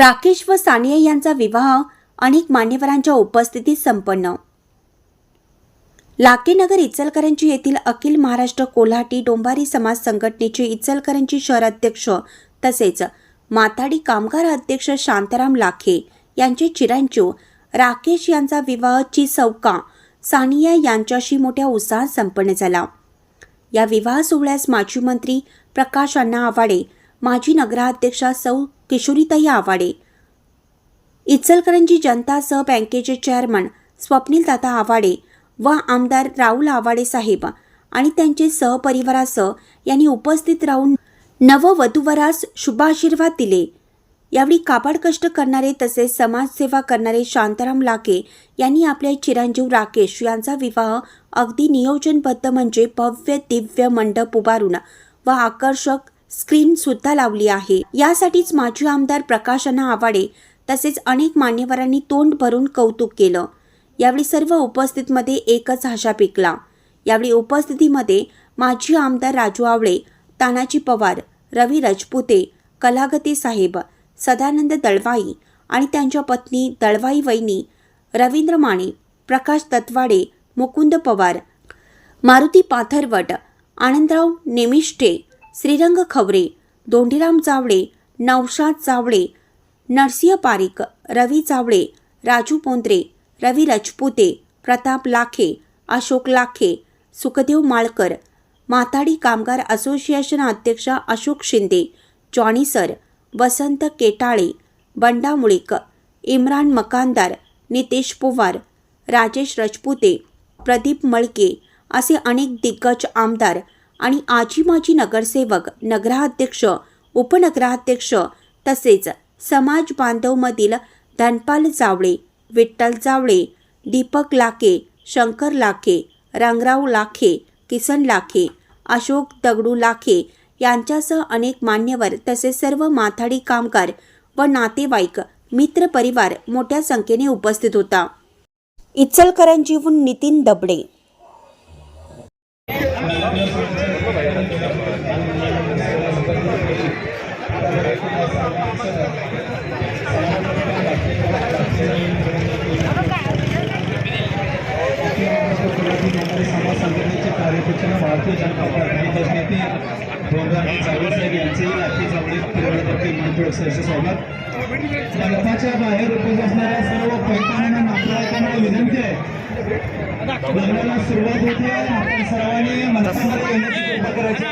राकेश व सानिया यांचा विवाह अनेक मान्यवरांच्या उपस्थितीत संपन्न. लाकेनगर इचलकरंजी येथील अखिल महाराष्ट्र कोल्हाटी डोंबारी समाज संघटनेचे इचलकरंजी शहर अध्यक्ष तसेच माथाडी कामगार अध्यक्ष शांताराम लाखे यांचे चिरंजीव राकेश यांचा विवाह ची चौका सानिया यांच्याशी मोठ्या उत्साहात संपन्न झाला. या विवाह सोहळ्यास माजी मंत्री प्रकाश अण्णा आवाडे माजी नगराध्यक्षा सौ किशोरीताई आवाडे. इचलकरंजी जनता सह बँकेचे चेअरमन स्वप्नील दादा आवाडे व आमदार राहुल आवाडे साहेब आणि त्यांचे सहपरिवारासह यांनी उपस्थित राहून नववधूवरास शुभाशीर्वाद दिले. यावेळी काबाड कष्ट करणारे तसेच समाजसेवा करणारे शांताराम लाके यांनी आपले चिरंजीव राकेश यांचा विवाह अगदी नियोजनबद्ध म्हणजे भव्य दिव्य मंडप उभारून व आकर्षक स्क्रीन सुद्धा लावली आहे. यासाठीच माजी आमदार प्रकाशना आवाडे तसेच अनेक मान्यवरांनी तोंड भरून कौतुक केलं. यावेळी सर्व उपस्थितमध्ये एकच हशा पिकला. यावेळी उपस्थितीमध्ये माजी आमदार राजू आवळे तानाजी पवार रवी राजपुते कलागती साहेब सदानंद दळवाई आणि त्यांच्या पत्नी दळवाई वैनी रवींद्र माने प्रकाश तत्वाडे मुकुंद पवार मारुती पाथरवट आनंदराव नेमिष्टे श्रीरंग खवरे दोंडीराम चावडे नौशाद चावडे नरसिंह पारिक रवी चावडे राजू पोंद्रे रवी रजपुते प्रताप लाखे अशोक लाखे सुखदेव माळकर माताडी कामगार असोसिएशन अध्यक्ष अशोक शिंदे जॉनी सर वसंत केटाळे बंडा मुळीक इम्रान मकानदार नितेश पोवार राजेश रजपुते प्रदीप मळके असे अनेक दिग्गज आमदार आणि आजी माजी नगरसेवक नगराध्यक्ष उपनगराध्यक्ष तसेच समाज बांधवमधील धनपाल जावळे विठ्ठल जावळे दीपक लाखे शंकर लाखे रंगराव लाखे किसन लाखे अशोक दगडू लाखे यांच्यासह अनेक मान्यवर तसेच सर्व माथाडी कामगार व नातेवाईक मित्र परिवार मोठ्या संख्येने उपस्थित होता. इचलकरंजीहून नितीन दबडे पार्टीचे नेते साहेब यांचे जावळे स्वागत मंडपाच्या बाहेर उपस्थित असणाऱ्या सर्व पैठणांना नातेवाईकांना विनंती आहे. लग्नाला सुरुवात होते. आपण सर्वांनी मंडपामध्ये येण्याची कृपा करायची.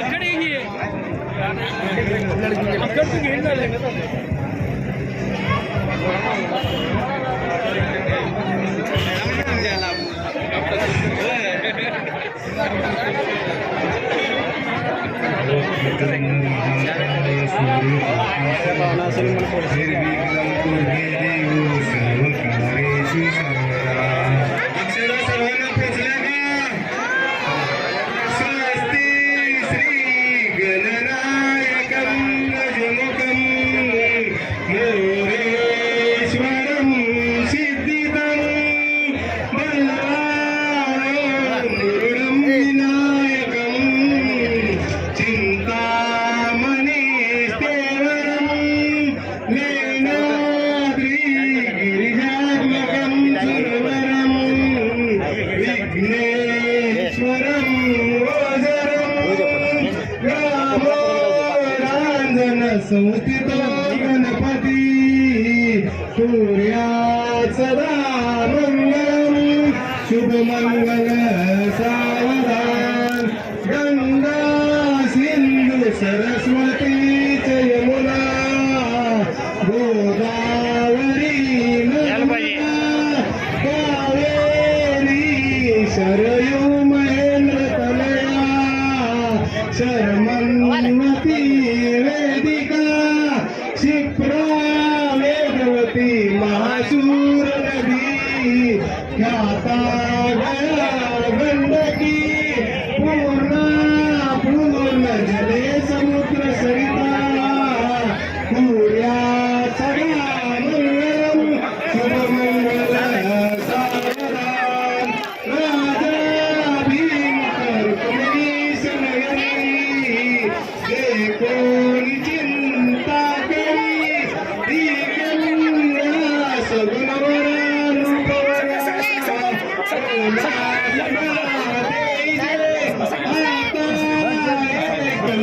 आहे. अक्षरा संस्थितो गणपती सूर्याचरा शुभ मंगल सा ಸಮುದ್ರ ಸರಿ